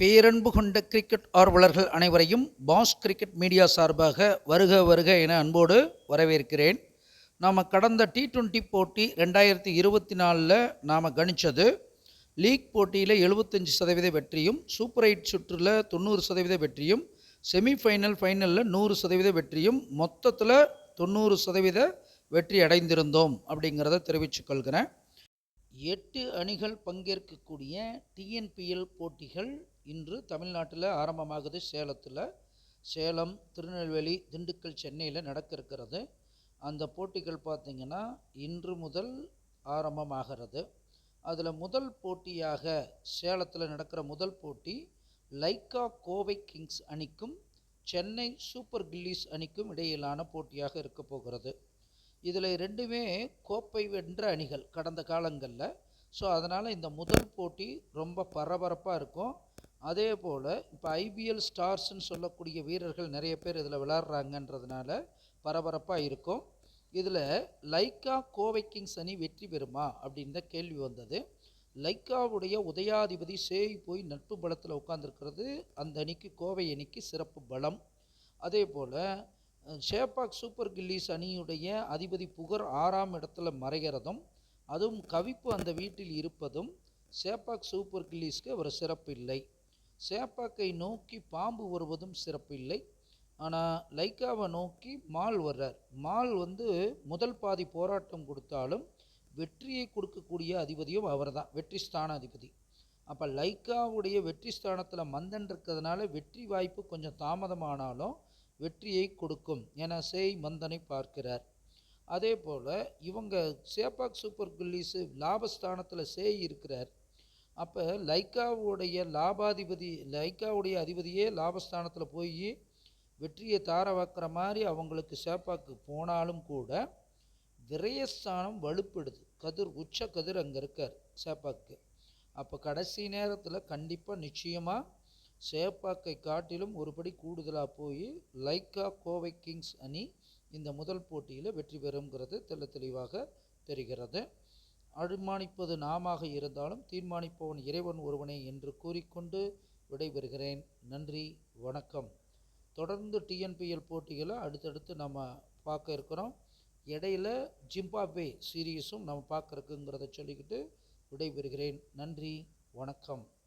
பேரன்பு கொண்ட கிரிக்கெட் ஆர்வலர்கள் அனைவரையும் பாஸ் கிரிக்கெட் மீடியா சார்பாக வருக வருக என அன்போடு வரவேற்கிறேன். நாம் கடந்த டி ட்வெண்ட்டி போட்டி ரெண்டாயிரத்தி இருபத்தி நாலில் நாம் கணித்தது லீக் போட்டியில் எழுபத்தஞ்சி சதவீத வெற்றியும் சூப்பர் எயிட் சுற்றில் தொண்ணூறு சதவீத வெற்றியும் செமிஃபைனல் ஃபைனலில் நூறு சதவீத வெற்றியும் மொத்தத்தில் தொண்ணூறு சதவீத வெற்றி அடைந்திருந்தோம் அப்படிங்கிறத தெரிவித்துக் கொள்கிறேன் எட்டு அணிகள் பங்கேற்கக்கூடிய டிஎன்பிஎல் போட்டிகள் இன்று தமிழ்நாட்டில் ஆரம்பமாகுது. சேலத்தில் சேலம் திருநெல்வேலி திண்டுக்கல் சென்னையில் நடக்க இருக்கிறது அந்த போட்டிகள் பார்த்திங்கன்னா இன்று முதல் ஆரம்பமாகிறது. அதில் முதல் போட்டியாக சேலத்தில் நடக்கிற முதல் போட்டி லைக்கா கோவை கிங்ஸ் அணிக்கும் சென்னை சூப்பர் கில்லிஸ் அணிக்கும் இடையிலான போட்டியாக இருக்க போகிறது இதில் ரெண்டுமே கோப்பை வென்ற அணிகள் கடந்த காலங்களில். ஸோ அதனால் இந்த முதல் போட்டி ரொம்ப பரபரப்பாக இருக்கும். அதே போல் இப்போ ஐபிஎல் ஸ்டார்ஸ்னு சொல்லக்கூடிய வீரர்கள் நிறைய பேர் இதில் விளாட்றாங்கன்றதுனால பரபரப்பாக இருக்கும். இதில் லைக்கா கோவை கிங்ஸ் அணி வெற்றி பெறுமா அப்படின்னு தான் கேள்வி வந்தது. லைக்காவுடைய உதயாதிபதி சேய் போய் நட்பு பலத்தில் உட்காந்துருக்கிறது அந்த அணிக்கு கோவை அணிக்கு சிறப்பு பலம். அதே போல் ஷேபாக் சூப்பர் கில்லிஸ் அணியுடைய அதிபதி புகர் ஆறாம் இடத்துல மறைகிறதும் அதுவும் கவிப்பு அந்த வீட்டில் இருப்பதும் சேப்பாக் சூப்பர் கில்லிஸ்க்கு ஒரு சிறப்பு இல்லை சேப்பாக்கை நோக்கி பாம்பு வருவதும் சிறப்பு இல்லை ஆனால் லைக்காவை நோக்கி மால் வர்றார். மால் வந்து முதல் பாதி போராட்டம் கொடுத்தாலும் வெற்றியை கொடுக்கக்கூடிய அதிபதியும் அவர் தான் வெற்றி ஸ்தான அதிபதி. அப்போ லைக்காவுடைய வெற்றி ஸ்தானத்தில் மந்தன் இருக்கிறதுனால வெற்றி வாய்ப்பு கொஞ்சம் தாமதமானாலும் வெற்றியை கொடுக்கும் என சேய் மந்தனை பார்க்கிறார். அதே போல் இவங்க சேப்பாக் சூப்பர் கில்லிஸு லாபஸ்தானத்தில் சேய் இருக்கிறார். அப்போ லைக்காவுடைய லாபாதிபதி லைக்காவுடைய அதிபதியே லாபஸ்தானத்தில் போய் வெற்றியை தார வைக்கிற மாதிரி அவங்களுக்கு சேப்பாக்கு போனாலும் கூட விரயஸ்தானம் வலுப்படுது. கதிர் உச்ச கதிர் அங்கே இருக்கார் சேப்பாக்கு. அப்போ கடைசி நேரத்தில் கண்டிப்பாக நிச்சயமாக சேப்பாக்கை காட்டிலும் ஒருபடி கூடுதலாக போய் லைக்கா கோவை கிங்ஸ் அணி இந்த முதல் போட்டியில் வெற்றி பெறுங்கிறது தெல்ல தெளிவாக தெரிகிறது. அனுமானிப்பது நாமாக இருந்தாலும் தீர்மானிப்பவன் இறைவன் ஒருவனே என்று கூறிக்கொண்டு விடைபெறுகிறேன். நன்றி வணக்கம். தொடர்ந்து டிஎன்பிஎல் போட்டிகளை அடுத்தடுத்து நம்ம பார்க்க இருக்கிறோம். இடையில ஜிம்பாப்வே சீரீஸும் நம்ம பார்க்குறக்குங்கிறத சொல்லிக்கிட்டு விடைபெறுகிறேன். நன்றி வணக்கம்.